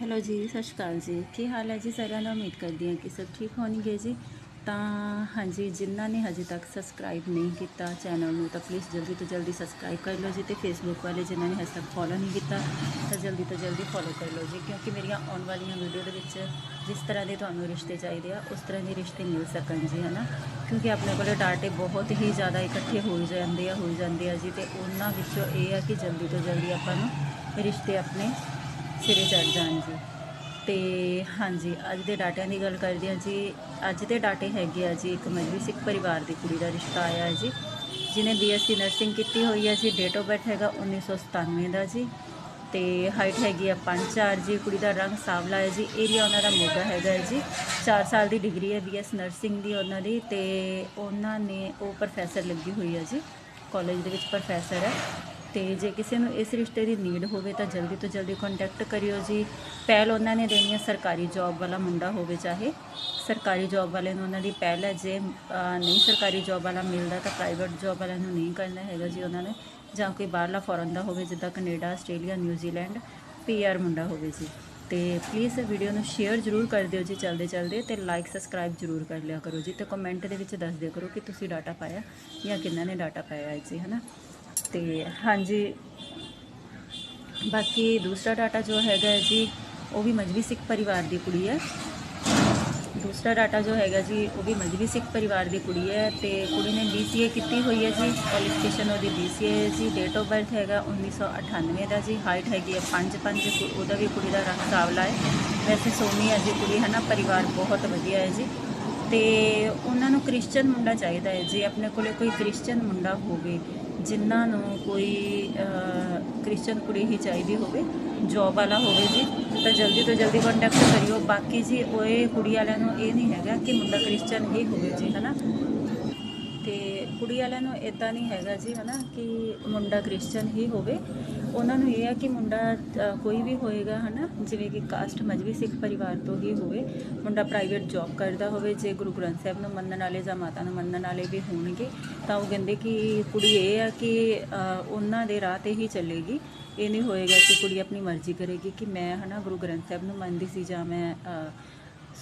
Hello ਜੀ, ਸਤਿ ਸ਼੍ਰੀ ਅਕਾਲ ਜੀ। ਕੀ ਹਾਲ ਹੈ ਜੀ? ਸਾਰਿਆਂ ਨੂੰ ਉਮੀਦ ਕਰਦੀ ਹਾਂ ਕਿ ਸਭ ਠੀਕ ਹੋਣਗੇ ਜੀ। ਤਾਂ ਹਾਂਜੀ, ਜਿਨ੍ਹਾਂ ਨੇ ਹਜੇ ਤੱਕ ਸਬਸਕ੍ਰਾਈਬ ਨਹੀਂ ਕੀਤਾ ਚੈਨਲ ਨੂੰ, ਤਾਂ ਪਲੀਜ਼ ਜਲਦੀ ਤੋਂ ਜਲਦੀ ਸਬਸਕ੍ਰਾਈਬ ਕਰ ਲਓ ਜੀ ਤੇ ਫੇਸਬੁੱਕ ਵਾਲੇ ਜਿਨ੍ਹਾਂ ਨੇ ਹਜੇ ਤੱਕ ਫੋਲੋ ਨਹੀਂ ਕੀਤਾ, ਤਾਂ ਜਲਦੀ ਤੋਂ ਜਲਦੀ ਫੋਲੋ ਕਰ ਲਓ ਜੀ। ਕਿਉਂਕਿ ਮੇਰੀਆਂ ਆਉਣ ਵਾਲੀਆਂ ਵੀਡੀਓ ਦੇ ਵਿੱਚ ਜਿਸ ਤਰ੍ਹਾਂ ਦੇ ਤੁਹਾਨੂੰ ਰਿਸ਼ਤੇ ਚਾਹੀਦੇ ਆ, ਉਸ ਤਰ੍ਹਾਂ ਦੇ ਰਿਸ਼ਤੇ ਮਿਲ ਸਕਣ ਜੀ, ਹਨਾ? ਕਿਉਂਕਿ ਆਪਣੇ ਕੋਲੇ ਡਾਟੇ ਬਹੁਤ ਹੀ ਜ਼ਿਆਦਾ ਇਕੱਠੇ ਹੋ ਜਾਂਦੇ ਆ, ਹੋ ਜਾਂਦੇ ਆ ਜੀ ਤੇ ਉਹਨਾਂ ਵਿੱਚੋਂ ਇਹ ਆ ਕਿ ਜਲਦੀ ਤੋਂ ਜਲਦੀ ਆਪਾਂ ਨੂੰ ਰਿਸ਼ਤੇ ਆਪਣੇ ਸਿਰੇ ਚੜ ਜਾਣ ਜੀ। ਤੇ ਹਾਂਜੀ, ਅੱਜ ਦੇ ਡਾਟਿਆਂ ਦੀ ਗੱਲ ਕਰਦੇ ਹਾਂ ਜੀ। ਅੱਜ ਦੇ ਡਾਟੇ ਹੈਗੇ ਆ ਜੀ, ਇੱਕ ਮਜਬੀ ਸਿੱਖ ਪਰਿਵਾਰ ਦੀ ਕੁੜੀ ਦਾ ਰਿਸ਼ਤਾ ਆਇਆ ਹੈ ਜੀ। ਜਿਹਨੇ ਬੀਐਸਸੀ ਨਰਸਿੰਗ ਕੀਤੀ ਹੋਈ ਹੈ ਜੀ। ਡੇਟ ਆਫ ਬਰਥ ਹੈਗਾ 1997 ਦਾ ਜੀ। ਤੇ ਹਾਈਟ ਹੈਗੀ ਆ 5'4 ਜੀ। ਕੁੜੀ ਦਾ ਰੰਗ ਸਾਵਲਾ ਹੈ ਜੀ। ਏਰੀਆ ਉਹਨਾਂ ਦਾ ਮੋਗਾ ਹੈਗਾ ਹੈ ਜੀ। 4 ਸਾਲ ਦੀ ਡਿਗਰੀ ਹੈ ਬੀਐਸ ਨਰਸਿੰਗ ਦੀ ਉਹਨਾਂ ਦੀ। ਤੇ ਉਹਨਾਂ ਨੇ ਉਹ ਪ੍ਰੋਫੈਸਰ ਲੱਗੀ ਹੋਈ ਹੈ ਜੀ। ਕਾਲਜ ਦੇ ਵਿੱਚ ਪ੍ਰੋਫੈਸਰ ਹੈ। ਤੇ ਜੇ ਕਿਸੇ ਨੂੰ ਇਸ ਰਿਸ਼ਤੇ ਦੀ ਨੀਡ ਹੋਵੇ ਤਾਂ ਜਲਦੀ ਤੋਂ ਜਲਦੀ ਕੰਟੈਕਟ ਕਰਿਓ ਜੀ। ਪਹਿਲ ਉਹਨਾਂ ਨੇ ਦੇਣੀ ਹੈ ਸਰਕਾਰੀ ਜੌਬ ਵਾਲਾ ਮੁੰਡਾ ਹੋਵੇ ਚਾਹੇ। ਸਰਕਾਰੀ ਜੌਬ ਵਾਲੇ ਨੂੰ ਉਹਨਾਂ ਦੀ ਪਹਿਲ ਹੈ, ਜੇ ਨਹੀਂ ਸਰਕਾਰੀ ਜੌਬ ਵਾਲਾ ਮਿਲਦਾ ਤਾਂ ਪ੍ਰਾਈਵੇਟ ਜੌਬ ਵਾਲਿਆਂ ਨੂੰ ਨਹੀਂ ਕਰਨਾ ਹੈਗਾ ਜੀ ਉਹਨਾਂ ਨੇ। ਜਾਂ ਕੋਈ ਬਾਹਰਲਾ ਫੋਰਨ ਦਾ ਹੋਵੇ, ਜਿੱਦਾਂ ਕੈਨੇਡਾ, ਆਸਟ੍ਰੇਲੀਆ ਨਿਊਜ਼ੀਲੈਂਡ ਪੀਆਰ ਮੁੰਡਾ ਹੋਵੇ ਜੀ। ਤੇ ਪਲੀਜ਼ ਵੀਡੀਓ ਨੂੰ ਸ਼ੇਅਰ ਜ਼ਰੂਰ ਕਰ ਦਿਓ ਜੀ ਚਲਦੇ ਚਲਦੇ ਤੇ ਲਾਈਕ ਸਬਸਕ੍ਰਾਈਬ ਜ਼ਰੂਰ ਕਰ ਲਿਆ ਕਰੋ ਜੀ ਤੇ ਕਮੈਂਟ ਦੇ ਵਿੱਚ ਦੱਸ ਦਿਆ ਕਰੋ ਕਿ ਤੁਸੀਂ ਡਾਟਾ ਪਾਇਆ ਜਾਂ ਕਿੰਨਾਂ ਨੇ ਡਾਟਾ ਪਾਇਆ ਹੈ ਜੀ, ਹਨਾ? ਤੇ ਹਾਂਜੀ। ਬਾਕੀ ਦੂਸਰਾ ਡਾਟਾ ਜੋ ਹੈਗਾ ਹੈ ਜੀ, ਉਹ ਵੀ ਮਜਬੀ ਸਿੱਖ ਪਰਿਵਾਰ ਦੀ ਕੁੜੀ ਹੈ। ਦੂਸਰਾ ਡਾਟਾ ਜੋ ਹੈਗਾ ਜੀ, ਉਹ ਵੀ ਮਜਬੀ ਸਿੱਖ ਪਰਿਵਾਰ ਦੀ ਕੁੜੀ ਹੈ ਤੇ ਕੁੜੀ ਨੇ BCA ਕੀਤੀ ਹੋਈ ਹੈ ਜੀ ਕੁਆਲੀਫਿਕੇਸ਼ਨ ਉਹਦੀ BCA ਹੈ ਜੀ ਡੇਟ ਆਫ ਬਰਥ ਹੈਗਾ 1998 ਦਾ ਜੀ ਹਾਈਟ ਹੈਗੀ ਹੈ 5'5 ਉਹਦਾ ਵੀ ਕੁੜੀ ਦਾ ਰੰਗ ਸਾਵਲਾ ਹੈ। ਵੈਸੇ ਸੋਹਣੀ ਹੈ ਜੀ ਕੁੜੀ ਹੈ ਨਾ, ਪਰਿਵਾਰ ਬਹੁਤ ਵਧੀਆ ਹੈ ਜੀ। ਤੇ ਉਹਨਾਂ ਨੂੰ ਕ੍ਰਿਸਚੀਅਨ ਮੁੰਡਾ ਚਾਹੀਦਾ ਹੈ ਜੀ, ਆਪਣੇ ਕੋਲੇ ਕੋਈ ਕ੍ਰਿਸਚੀਅਨ ਮੁੰਡਾ ਹੋਵੇ। ਜਿਨ੍ਹਾਂ ਨੂੰ ਕੋਈ ਕ੍ਰਿਸਚੀਅਨ ਕੁੜੀ ਹੀ ਚਾਹੀਦੀ ਹੋਵੇ ਜੌਬ ਵਾਲਾ ਹੋਵੇ ਜੀ, ਤਾਂ ਜਲਦੀ ਤੋਂ ਜਲਦੀ ਕੰਟੈਕਟ ਕਰਿਓ। ਬਾਕੀ ਜੀ ਉਹ ਕੁੜੀ ਵਾਲਿਆਂ ਨੂੰ ਇਹ ਨਹੀਂ ਹੈਗਾ ਕਿ ਮੁੰਡਾ ਕ੍ਰਿਸਚੀਅਨ ਹੀ ਹੋਵੇ ਜੀ, ਹਨਾ? ਤੇ ਕੁੜੀ ਵਾਲਿਆਂ ਨੂੰ ਇਦਾਂ ਨਹੀਂ ਹੈਗਾ ਜੀ, ਹਨਾ, ਕਿ ਮੁੰਡਾ ਕ੍ਰਿਸਚੀਅਨ ਹੀ ਹੋਵੇ। ਉਹਨਾਂ ਨੂੰ ਇਹ ਆ ਕਿ ਮੁੰਡਾ ਅ, ਕੋਈ ਵੀ ਹੋਏਗਾ ਹਨਾ ਜਿਵੇਂ ਕਿ ਕਾਸਟ ਮਜਬੀ ਸਿੱਖ ਪਰਿਵਾਰ ਤੋਂ ਹੀ ਹੋਵੇ ਮੁੰਡਾ ਪ੍ਰਾਈਵੇਟ ਜੌਬ ਕਰਦਾ ਹੋਵੇ ਜੇ ਗੁਰੂ ਗ੍ਰੰਥ ਸਾਹਿਬ ਨੂੰ ਮੰਨਣ ਵਾਲੇ ਜਾਂ ਮਾਤਾ ਨੂੰ ਮੰਨਣ ਵਾਲੇ ਵੀ ਹੋਣਗੇ ਤਾਂ ਉਹ ਕਹਿੰਦੇ ਕਿ ਕੁੜੀ ਇਹ ਆ ਕਿ ਅ, ਉਹਨਾਂ ਦੇ ਰਾਹ ਤੇ ਹੀ ਚੱਲੇਗੀ। ਇਹ ਨਹੀਂ ਹੋਏਗਾ ਕਿ ਕੁੜੀ ਆਪਣੀ ਮਰਜ਼ੀ ਕਰੇਗੀ ਕਿ ਮੈਂ ਹਨਾ ਗੁਰੂ ਗ੍ਰੰਥ ਸਾਹਿਬ ਨੂੰ ਮੰਨਦੀ ਸੀ ਜਾਂ ਮੈਂ ਅ,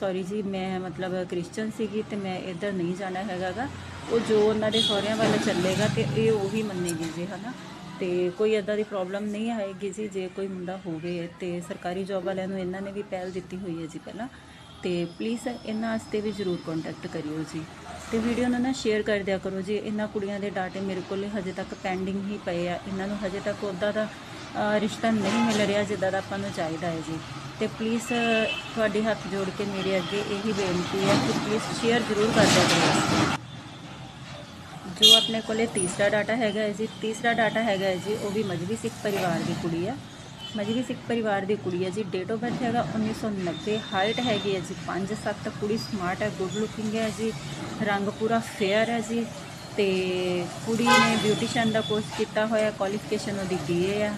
ਸੌਰੀ ਜੀ ਮੈਂ ਮਤਲਬ ਕ੍ਰਿਸਚਨ ਸੀਗੀ ਤੇ ਮੈਂ ਇੱਧਰ ਨਹੀਂ ਜਾਣਾ ਹੈਗਾਗਾ। ਉਹ ਜੋ ਉਹਨਾਂ ਦੇ ਸਹੁਰਿਆਂ ਵੱਲ ਚੱਲੇਗਾ ਤੇ ਇਹ ਉਹੀ ਮੰਨੇਗੀ ਜੀ ਹਨਾ। ਤੇ ਕੋਈ ਇਦਾਂ ਦੀ ਪ੍ਰੋਬਲਮ ਨਹੀਂ ਆਏਗੀ ਜੀ, ਜੇ ਕੋਈ ਮੁੰਡਾ ਹੋਵੇ ਤੇ ਸਰਕਾਰੀ ਜੌਬ ਵਾਲਿਆਂ ਨੂੰ ਇਹਨਾਂ ਨੇ ਵੀ ਪਹਿਲ ਦਿੱਤੀ ਹੋਈ ਹੈ ਜੀ ਪਹਿਲਾਂ। ਤੇ ਪਲੀਜ਼ ਇਹਨਾਂ ਵਾਸਤੇ ਵੀ ਜ਼ਰੂਰ ਕੰਟੈਕਟ ਕਰਿਓ ਜੀ। ਤੇ ਵੀਡੀਓ ਨੂੰ ਨਾ ਸ਼ੇਅਰ ਕਰ ਦਿਆ ਕਰੋ ਜੀ, ਇਹਨਾਂ ਕੁੜੀਆਂ ਦੇ ਡਾਟੇ ਮੇਰੇ ਕੋਲ ਹਜੇ ਤੱਕ ਪੈਂਡਿੰਗ ਹੀ ਪਏ ਆ। ਇਹਨਾਂ ਨੂੰ ਹਜੇ ਤੱਕ ਉੱਦਾਂ ਦਾ ਰਿਸ਼ਤਾ ਨਹੀਂ ਮਿਲ ਰਿਹਾ ਜਿੱਦਾਂ ਦਾ ਆਪਾਂ ਨੂੰ ਚਾਹੀਦਾ ਹੈ ਜੀ। ਤੇ ਪਲੀਜ਼ ਤੁਹਾਡੇ ਹੱਥ ਜੋੜ ਕੇ ਮੇਰੇ ਅੱਗੇ ਇਹੀ ਬੇਨਤੀ ਹੈ ਕਿ ਪਲੀਜ਼ ਸ਼ੇਅਰ ਜ਼ਰੂਰ ਕਰ ਦਿਆ ਕਰੋ। ਜੋ ਆਪਣੇ ਕੋਲੇ ਤੀਸਰਾ ਡਾਟਾ ਹੈਗਾ ਹੈ ਜੀ, ਤੀਸਰਾ ਡਾਟਾ ਹੈਗਾ ਹੈ ਜੀ, ਉਹ ਵੀ ਮਜਬੀ ਸਿੱਖ ਪਰਿਵਾਰ ਦੀ ਕੁੜੀ ਆ ਮਜਬੀ ਸਿੱਖ ਪਰਿਵਾਰ ਦੀ ਕੁੜੀ ਹੈ ਜੀ ਡੇਟ ਆਫ ਬਰਥ ਹੈਗਾ 1990 ਹਾਈਟ ਹੈਗੀ ਹੈ ਜੀ 5'7 ਕੁੜੀ ਸਮਾਰਟ ਹੈ ਗੁੱਡ ਲੁਕਿੰਗ ਹੈ ਜੀ, ਰੰਗ ਪੂਰਾ ਫੇਅਰ ਹੈ ਜੀ, ਤੇ ਕੁੜੀ ਨੇ ਬਿਊਟੀਸ਼ੀਅਨ ਦਾ ਕੋਰਸ ਕੀਤਾ ਹੋਇਆ ਕੁਆਲੀਫਿਕੇਸ਼ਨ ਉਹਦੀ ਬੀਏ ਆ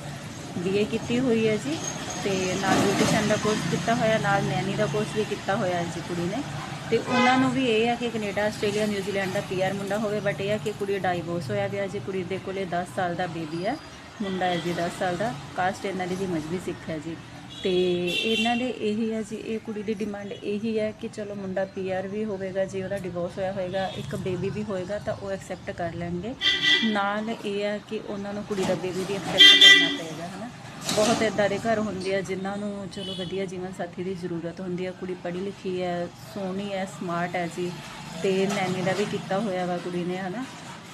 ਬੀਏ ਕੀਤੀ ਹੋਈ ਹੈ ਜੀ, ਤੇ ਨਾਲ ਬਿਊਟੀਸ਼ੀਅਨ ਦਾ ਕੋਰਸ ਕੀਤਾ ਹੋਇਆ, ਨਾਲ ਨੈਨੀ ਦਾ ਕੋਰਸ ਵੀ ਕੀਤਾ ਹੋਇਆ ਹੈ ਜੀ ਕੁੜੀ ਨੇ। ਤੇ ਉਹਨਾਂ ਨੂੰ ਵੀ ਇਹ ਆ ਕਿ ਕੈਨੇਡਾ, ਆਸਟ੍ਰੇਲੀਆ ਨਿਊਜ਼ੀਲੈਂਡ ਦਾ ਪੀਆਰ ਮੁੰਡਾ ਹੋਵੇ ਬਟ ਇਹ ਆ ਕਿ ਕੁੜੀ ਡਾਈਵੋਰਸ ਹੋਇਆ ਗਿਆ ਜੀ ਕੁੜੀ ਦੇ ਕੋਲੇ 10 ਸਾਲ ਦਾ ਬੇਬੀ ਆ, ਮੁੰਡਾ ਹੈ ਜੀ 10 ਸਾਲ ਦਾ ਕਾਸਟ ਇਹਨਾਂ ਦੀ ਵੀ ਮਜਬੀ ਸਿੱਖ ਹੈ ਜੀ। ਤੇ ਇਹਨਾਂ ਦੇ ਇਹੀ ਹੈ ਜੀ, ਇਹ ਕੁੜੀ ਦੀ ਡਿਮਾਂਡ ਇਹੀ ਹੈ ਕਿ ਚਲੋ ਮੁੰਡਾ ਪੀਆਰ ਵੀ ਹੋਵੇਗਾ, ਜੇ ਉਹਦਾ ਡਿਵੋਰਸ ਹੋਇਆ ਹੋਏਗਾ, ਇੱਕ ਬੇਬੀ ਵੀ ਹੋਏਗਾ, ਤਾਂ ਉਹ ਐਕਸੈਪਟ ਕਰ ਲੈਣਗੇ। ਨਾਲ ਇਹ ਆ ਕਿ ਉਹਨਾਂ ਨੂੰ ਕੁੜੀ ਦਾ ਬੇਬੀ ਵੀ ਐਕਸੈਪਟ ਕਰਨਾ ਪਏਗਾ, ਹਨਾ? ਬਹੁਤ ਇਦਾਂ ਦੇ ਘਰ ਹੁੰਦੇ ਆ ਜਿਨ੍ਹਾਂ ਨੂੰ ਚਲੋ ਵਧੀਆ ਜੀਵਨ ਸਾਥੀ ਦੀ ਜ਼ਰੂਰਤ ਹੁੰਦੀ ਆ। ਕੁੜੀ ਪੜ੍ਹੀ ਲਿਖੀ ਹੈ ਸੋਹਣੀ ਹੈ ਸਮਾਰਟ ਹੈ ਜੀ ਤੇ ਨੈਨੇ ਦਾ ਵੀ ਕੀਤਾ ਹੋਇਆ ਵਾ ਕੁੜੀ ਨੇ, ਹਨਾ।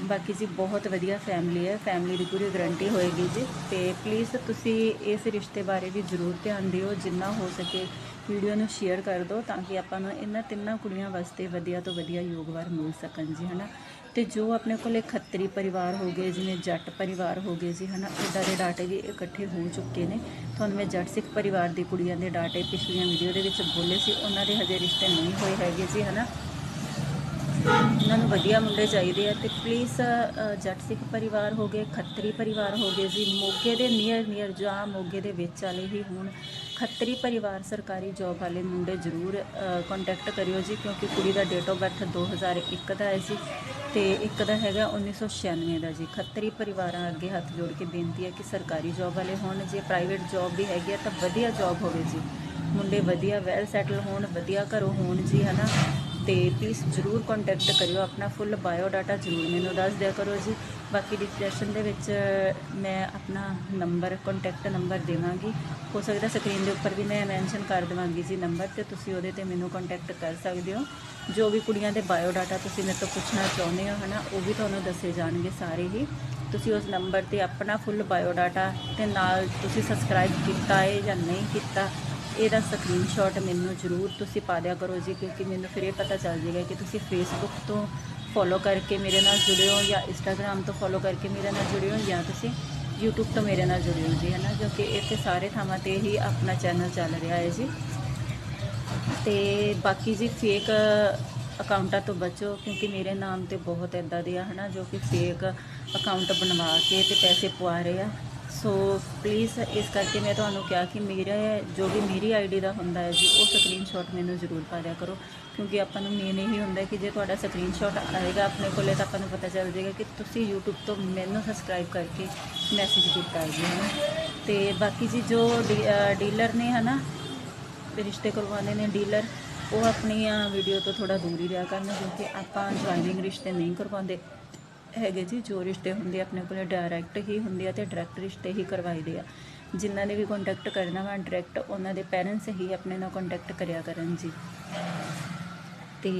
ਬਾਕੀ ਜੀ ਬਹੁਤ ਵਧੀਆ ਫੈਮਿਲੀ ਹੈ ਫੈਮਿਲੀ ਦੀ ਪੂਰੀ ਗਰੰਟੀ ਹੋਏਗੀ ਜੀ। ਤੇ ਪਲੀਜ਼ ਤੁਸੀਂ ਇਸ ਰਿਸ਼ਤੇ ਬਾਰੇ ਵੀ ਜ਼ਰੂਰ ਧਿਆਨ ਦਿਓ। ਜਿੰਨਾ ਹੋ ਸਕੇ ਵੀਡੀਓ ਨੂੰ ਸ਼ੇਅਰ ਕਰ ਦਿਓ ਤਾਂ ਕਿ ਆਪਾਂ ਨੂੰ ਇਹਨਾਂ ਤਿੰਨਾਂ ਕੁੜੀਆਂ ਵਾਸਤੇ ਵਧੀਆ ਤੋਂ ਵਧੀਆ ਯੋਗਵਾਰ ਮਿਲ ਸਕਣ ਜੀ, ਹਨਾ। ਤੇ ਜੋ ਆਪਣੇ ਕੋਲੇ ਖੱਤਰੀ ਪਰਿਵਾਰ ਹੋ ਗਏ, ਜਿਵੇਂ ਜੱਟ ਪਰਿਵਾਰ ਹੋ ਗਏ ਜੀ ਹਨਾ ਇਦਾਂ ਦੇ ਡਾਟੇ ਵੀ ਇਕੱਠੇ ਹੋ ਚੁੱਕੇ ਨੇ। ਤੁਹਾਨੂੰ ਮੈਂ ਜੱਟ ਸਿੱਖ ਪਰਿਵਾਰ ਦੀ ਕੁੜੀਆਂ ਦੇ ਡਾਟੇ ਪਿਛਲੀਆਂ ਵੀਡੀਓ ਦੇ ਵਿੱਚ ਬੋਲੇ ਸੀ, ਉਹਨਾਂ ਦੇ ਹਜੇ ਰਿਸ਼ਤੇ ਨਹੀਂ ਹੋਏ ਹੈਗੇ ਜੀ, ਹਨਾ। ਉਹਨਾਂ ਨੂੰ ਵਧੀਆ ਮੁੰਡੇ ਚਾਹੀਦੇ ਆ ਤੇ ਪਲੀਜ਼ ਜੱਟ ਸਿੱਖ ਪਰਿਵਾਰ ਹੋ ਗਏ, ਖੱਤਰੀ ਪਰਿਵਾਰ ਹੋ ਗਏ ਜੀ, ਮੋਗੇ ਦੇ ਨੀਅਰ ਨੀਅਰ ਜਾਂ ਮੋਗੇ ਦੇ ਵਿੱਚ ਵਾਲੇ ਹੀ ਹੋਣ। ਖੱਤਰੀ ਪਰਿਵਾਰ ਸਰਕਾਰੀ ਜੌਬ ਵਾਲੇ ਮੁੰਡੇ ਜ਼ਰੂਰ ਕੰਟੈਕਟ ਕਰਿਓ ਜੀ, ਕਿਉਂਕਿ ਕੁੜੀ ਦਾ ਡੇਟ ਆਫ ਬਰਥ 2001 ਦਾ ਹੈ ਜੀ ਤੇ ਇੱਕ ਦਾ ਹੈਗਾ 1996 ਦਾ ਜੀ। ਖੱਤਰੀ ਪਰਿਵਾਰਾਂ ਅੱਗੇ ਹੱਥ ਜੋੜ ਕੇ ਬੇਨਤੀ ਹੈ ਕਿ ਸਰਕਾਰੀ ਜੌਬ ਵਾਲੇ ਹੋਣ, ਜੇ ਪ੍ਰਾਈਵੇਟ ਜੌਬ ਵੀ ਹੈਗੀ ਆ ਤਾਂ ਵਧੀਆ ਜੌਬ ਹੋਵੇ ਜੀ। ਮੁੰਡੇ ਵਧੀਆ ਵੈਲ ਸੈਟਲ ਹੋਣ, ਵਧੀਆ ਘਰੋਂ ਹੋਣ ਜੀ, ਹਨਾ? ਤੇ ਪਲੀਜ਼ ਜਰੂਰ ਕੰਟੈਕਟ ਕਰਿਓ, ਆਪਣਾ ਫੁੱਲ ਬਾਇਓ ਡਾਟਾ ਜਰੂਰ ਮੈਨੂੰ ਦੱਸ ਦਿਆ ਕਰੋ ਜੀ। ਬਾਕੀ ਡਿਸਕ੍ਰਿਪਸ਼ਨ ਦੇ ਵਿੱਚ ਮੈਂ ਆਪਣਾ ਨੰਬਰ ਕੰਟੈਕਟ ਨੰਬਰ ਦੇਵਾਂਗੀ। ਹੋ ਸਕਦਾ ਸਕਰੀਨ ਦੇ ਉੱਪਰ ਵੀ ਮੈਂ ਮੈਂਸ਼ਨ ਕਰ ਦੇਵਾਂਗੀ ਜੀ ਨੰਬਰ ਤੇ ਤੁਸੀਂ ਉਹਦੇ ਤੇ ਮੈਨੂੰ ਕੰਟੈਕਟ ਕਰ ਸਕਦੇ ਹੋ। ਜੋ ਵੀ ਕੁੜੀਆਂ ਦੇ ਬਾਇਓ ਡਾਟਾ ਤੁਸੀਂ ਮੇਰੇ ਤੋਂ ਪੁੱਛਣਾ ਚਾਹੁੰਦੇ ਹੋ ਹਨਾ, ਉਹ ਵੀ ਤੁਹਾਨੂੰ ਦੱਸੇ ਜਾਣਗੇ ਸਾਰੇ ਹੀ। ਤੁਸੀਂ ਉਸ ਨੰਬਰ ਤੇ ਆਪਣਾ ਫੁੱਲ ਬਾਇਓ ਡਾਟਾ ਤੇ ਨਾਲ ਤੁਸੀਂ ਸਬਸਕ੍ਰਾਈਬ ਕੀਤਾ ਹੈ ਜਾਂ ਨਹੀਂ ਕੀਤਾ ਇਹਦਾ ਸਕਰੀਨਸ਼ਾਟ ਮੈਨੂੰ ਜ਼ਰੂਰ ਤੁਸੀਂ ਪਾ ਦਿਆ ਕਰੋ ਜੀ, ਕਿਉਂਕਿ ਮੈਨੂੰ ਫਿਰ ਇਹ ਪਤਾ ਚੱਲ ਜਾਏਗਾ ਕਿ ਤੁਸੀਂ ਫੇਸਬੁੱਕ ਤੋਂ ਫੋਲੋ ਕਰਕੇ ਮੇਰੇ ਨਾਲ ਜੁੜੇ ਹੋ ਜਾਂ ਇੰਸਟਾਗ੍ਰam ਤੋਂ ਫੋਲੋ ਕਰਕੇ ਮੇਰੇ ਨਾਲ ਜੁੜੇ ਹੋ ਜਾਂ ਤੁਸੀਂ YouTube ਤੋਂ ਮੇਰੇ ਨਾਲ ਜੁੜੇ ਹੋ ਜੀ ਹੈ ਨਾ ਕਿਉਂਕਿ ਇੱਥੇ ਸਾਰੇ ਥਾਵਾਂ ਤੇ ਹੀ ਆਪਣਾ ਚੈਨਲ ਚੱਲ ਰਿਹਾ ਹੈ ਜੀ। ਤੇ ਬਾਕੀ ਜੀ ਫੇਕ ਅਕਾਊਂਟਾਂ ਤੋਂ ਬਚੋ, ਕਿਉਂਕਿ ਮੇਰੇ ਨਾਮ ਤੇ ਬਹੁਤ ਇਦਾਂ ਦੇ ਆ, ਹਨਾ? ਜੋ ਕਿ ਫੇਕ ਅਕਾਊਂਟ ਬਣਵਾ ਕੇ ਤੇ ਪੈਸੇ ਪਵਾ ਰਹੇ ਆ। ਸੋ ਪਲੀਜ਼ ਇਸ ਕਰਕੇ ਮੈਂ ਤੁਹਾਨੂੰ ਕਿਹਾ ਕਿ ਮੇਰਾ, ਜੋ ਵੀ ਮੇਰੀ ਆਈਡੀ ਦਾ ਹੁੰਦਾ ਹੈ ਜੀ, ਉਹ ਸਕਰੀਨਸ਼ਾਟ ਮੈਨੂੰ ਜ਼ਰੂਰ ਪਾ ਦਿਆ ਕਰੋ। ਕਿਉਂਕਿ ਆਪਾਂ ਨੂੰ ਮੇਨ ਇਹੀ ਹੁੰਦਾ ਕਿ ਜੇ ਤੁਹਾਡਾ ਸਕਰੀਨਸ਼ਾਟ ਆਏਗਾ ਆਪਣੇ ਕੋਲੇ ਤਾਂ ਆਪਾਂ ਨੂੰ ਪਤਾ ਚੱਲ ਜਾਏਗਾ ਕਿ ਤੁਸੀਂ YouTube ਤੋਂ ਮੈਨੂੰ ਸਬਸਕ੍ਰਾਈਬ ਕਰਕੇ ਮੈਸੇਜ ਕੀਤਾ ਹੈ ਜੀ, ਹਨਾ। ਤੇ ਬਾਕੀ ਜੀ ਜੋ ਡੀਲਰ ਨੇ, ਹਨਾ ਤੇ ਰਿਸ਼ਤੇ ਕਰਵਾਉਣੇ ਨੇ ਡੀਲਰ ਉਹ ਆਪਣੀਆਂ ਵੀਡੀਓ ਤੋਂ ਥੋੜਾ ਦੂਰ ਹੀ ਰਿਹਾ ਕਰਨ, ਕਿਉਂਕਿ ਆਪਾਂ ਜੁਆਇਨਿੰਗ ਰਿਸ਼ਤੇ ਨਹੀਂ ਕਰਵਾਉਂਦੇ। ਹੈਗੇ ਜੀ, ਜੋ ਰਿਸ਼ਤੇ ਹੁੰਦੇ ਆਪਣੇ ਕੋਲੇ ਡਾਇਰੈਕਟ ਹੀ ਹੁੰਦੇ ਆ ਤੇ ਡਾਇਰੈਕਟ ਰਿਸ਼ਤੇ ਹੀ ਕਰਵਾਈਦੇ ਆ। ਜਿਨ੍ਹਾਂ ਨੇ ਵੀ ਕੰਟੈਕਟ ਕਰਨਾ ਵਾ ਡਾਇਰੈਕਟ ਉਹਨਾਂ ਦੇ ਪੈਰੈਂਟਸ ਹੀ ਆਪਣੇ ਨਾਲ ਕੰਟੈਕਟ ਕਰਿਆ ਕਰਨ ਜੀ। ਤੇ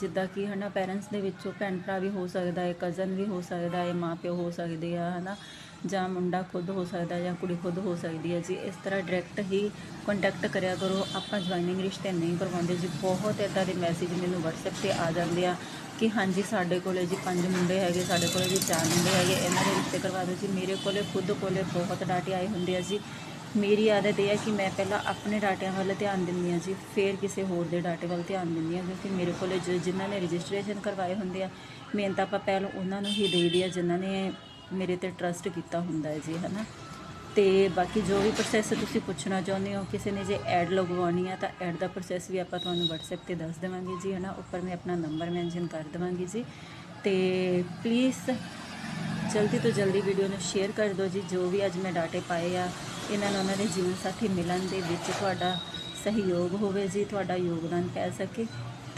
ਜਿੱਦਾਂ ਕਿ ਹਨਾ ਪੈਰੈਂਟਸ ਦੇ ਵਿੱਚੋਂ ਭੈਣ ਭਰਾ ਵੀ ਹੋ ਸਕਦਾ ਹੈ ਕਜ਼ਨ ਵੀ ਹੋ ਸਕਦਾ ਹੈ ਮਾਂ ਪਿਓ ਹੋ ਸਕਦੇ ਆ, ਹਨਾ। ਜਾਂ ਮੁੰਡਾ ਖੁਦ ਹੋ ਸਕਦਾ ਜਾਂ ਕੁੜੀ ਖੁਦ ਹੋ ਸਕਦੀ ਹੈ ਜੀ। ਇਸ ਤਰ੍ਹਾਂ ਡਾਇਰੈਕਟ ਹੀ ਕੰਟੈਕਟ ਕਰਿਆ ਕਰੋ। ਆਪਾਂ ਜੁਆਇਨਿੰਗ ਰਿਸ਼ਤੇ ਨਹੀਂ ਕਰਵਾਉਂਦੇ ਜੀ। ਬਹੁਤ ਇੱਦਾਂ ਦੇ ਮੈਸੇਜ ਮੈਨੂੰ WhatsApp ਤੇ ਆ ਜਾਂਦੇ ਆ। ਕਿ ਹਾਂਜੀ ਸਾਡੇ ਕੋਲੇ ਜੀ ਪੰਜ ਮੁੰਡੇ ਹੈਗੇ, ਸਾਡੇ ਕੋਲੇ ਜੀ ਚਾਰ ਮੁੰਡੇ ਹੈਗੇ, ਇਹਨਾਂ ਦੇ ਰਿਸ਼ਤੇ ਕਰਵਾ ਦਿਓ ਜੀ। ਮੇਰੇ ਕੋਲੇ ਖੁਦ ਕੋਲੇ ਬਹੁਤ ਡਾਟੇ ਆਏ ਹੁੰਦੇ ਆ ਜੀ। ਮੇਰੀ ਆਦਤ ਇਹ ਹੈ ਕਿ ਮੈਂ ਪਹਿਲਾਂ ਆਪਣੇ ਡਾਟਿਆਂ ਵੱਲ ਧਿਆਨ ਦਿੰਦੀ ਹਾਂ ਜੀ, ਫਿਰ ਕਿਸੇ ਹੋਰ ਦੇ ਡਾਟੇ ਵੱਲ ਧਿਆਨ ਦਿੰਦੀ ਹਾਂ, ਕਿਉਂਕਿ ਮੇਰੇ ਕੋਲੇ ਜਿਨ੍ਹਾਂ ਨੇ ਰਜਿਸਟ੍ਰੇਸ਼ਨ ਕਰਵਾਏ ਹੁੰਦੇ ਆ, ਮਿਹਨਤ ਆਪਾਂ ਪਹਿਲਾਂ ਉਹਨਾਂ ਨੂੰ ਹੀ ਦੇਈਦੀ ਆ, ਜਿਨ੍ਹਾਂ ਨੇ ਮੇਰੇ ਤੇ ਟਰਸਟ ਕੀਤਾ ਹੁੰਦਾ ਹੈ ਜੀ, ਹਨਾ? ਤੇ ਬਾਕੀ ਜੋ ਵੀ ਪ੍ਰੋਸੈਸ ਤੁਸੀਂ ਪੁੱਛਣਾ ਚਾਹੁੰਦੇ ਹੋ, ਕਿਸੇ ਨੇ ਜੇ ਐਡ ਲਗਵਾਉਣੀ ਆ ਤਾਂ ਐਡ ਦਾ ਪ੍ਰੋਸੈਸ ਵੀ ਆਪਾਂ ਤੁਹਾਨੂੰ WhatsApp ਤੇ ਦੱਸ ਦੇਵਾਂਗੇ ਜੀ, ਹਨਾ? ਉੱਪਰ ਮੈਂ ਆਪਣਾ ਨੰਬਰ ਮੈਂਸ਼ਨ ਕਰ ਦੇਵਾਂਗੀ ਜੀ। ਤੇ ਪਲੀਜ਼ ਜਲਦੀ ਤੋਂ ਜਲਦੀ ਵੀਡੀਓ ਨੂੰ ਸ਼ੇਅਰ ਕਰ ਦਿਓ ਜੀ, ਜੋ ਵੀ ਅੱਜ ਮੈਂ ਡਾਟੇ ਪਾਏ ਆ, ਇਹਨਾਂ ਨੂੰ ਉਹਨਾਂ ਦੇ ਜੀਵਨ ਸਾਥੀ ਮਿਲਣ ਦੇ ਵਿੱਚ ਤੁਹਾਡਾ ਸਹਿਯੋਗ ਹੋਵੇ ਜੀ, ਤੁਹਾਡਾ ਯੋਗਦਾਨ ਪੈ ਸਕੇ।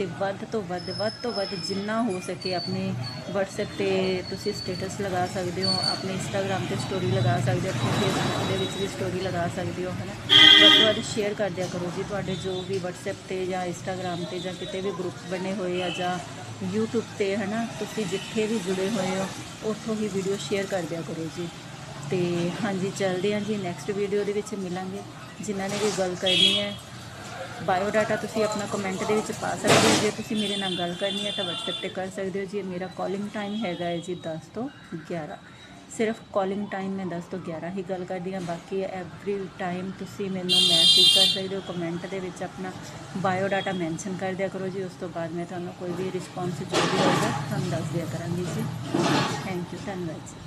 ਤੇ ਵੱਧ ਤੋਂ ਵੱਧ ਵੱਧ ਤੋਂ ਵੱਧ ਜਿੰਨਾ ਹੋ ਸਕੇ ਆਪਣੇ WhatsApp ਤੇ ਤੁਸੀਂ ਸਟੇਟਸ ਲਗਾ ਸਕਦੇ ਹੋ, ਆਪਣੇ Instagram ਤੇ ਸਟੋਰੀ ਲਗਾ ਸਕਦੇ ਹੋ, ਆਪਣੇ Facebook ਦੇ ਵਿੱਚ ਵੀ ਸਟੋਰੀ ਲਗਾ ਸਕਦੇ ਹੋ, ਹਨਾ? ਵੱਧ ਤੋਂ ਵੱਧ ਸ਼ੇਅਰ ਕਰ ਦਿਆ ਕਰੋ ਜੀ ਤੁਹਾਡੇ ਜੋ ਵੀ WhatsApp ਤੇ ਜਾਂ Instagram ਤੇ ਜਾਂ ਕਿਤੇ ਵੀ ਗਰੁੱਪ ਬਣੇ ਹੋਏ ਆ ਜਾਂ YouTube ਤੇ, ਹਨਾ? ਤੁਸੀਂ ਜਿੱਥੇ ਵੀ ਜੁੜੇ ਹੋਏ ਹੋ, ਉੱਥੋਂ ਹੀ ਵੀਡੀਓ ਸ਼ੇਅਰ ਕਰ ਦਿਆ ਕਰੋ ਜੀ। ਤੇ ਹਾਂਜੀ, ਚੱਲਦੇ ਹਾਂ ਜੀ ਨੈਕਸਟ ਵੀਡੀਓ ਦੇ ਵਿੱਚ ਮਿਲਾਂਗੇ। ਜਿਨ੍ਹਾਂ ਨੇ ਵੀ ਗੱਲ ਕਰਨੀ ਹੈ ਬਾਇਓ ਡਾਟਾ ਤੁਸੀਂ ਆਪਣਾ ਕਮੈਂਟ ਦੇ ਵਿੱਚ ਪਾ ਸਕਦੇ ਹੋ। ਜੇ ਤੁਸੀਂ ਮੇਰੇ ਨਾਲ ਗੱਲ ਕਰਨੀ ਹੈ ਤਾਂ WhatsApp ਤੇ ਕਰ ਸਕਦੇ ਹੋ। ਜੀ ਮੇਰਾ ਕਾਲਿੰਗ ਟਾਈਮ ਹੈਗਾ ਹੈ ਜੀ 10 ਤੋਂ 11 ਸਿਰਫ ਕਾਲਿੰਗ ਟਾਈਮ ਮੈਂ 10 ਤੋਂ 11 ਹੀ ਗੱਲ ਕਰਦੀ ਹਾਂ। ਬਾਕੀ ਐਵਰੀ ਟਾਈਮ ਤੁਸੀਂ ਮੈਨੂੰ ਮੈਸੇਜ ਕਰ ਸਕਦੇ ਹੋ। ਕਮੈਂਟ ਦੇ ਵਿੱਚ ਆਪਣਾ ਬਾਇਓਡਾਟਾ ਮੈਂਸ਼ਨ ਕਰ ਦਿਆ ਕਰੋ ਜੀ। ਉਸ ਤੋਂ ਬਾਅਦ ਮੈਂ ਤੁਹਾਨੂੰ ਕੋਈ ਵੀ ਰਿਸਪੌਂਸ ਜੋ ਵੀ ਹੋਏਗਾ ਤੁਹਾਨੂੰ ਦੱਸ ਦਿਆ ਕਰਾਂਗੀ ਜੀ। ਥੈਂਕ ਯੂ ਧੰਨਵਾਦ ਜੀ।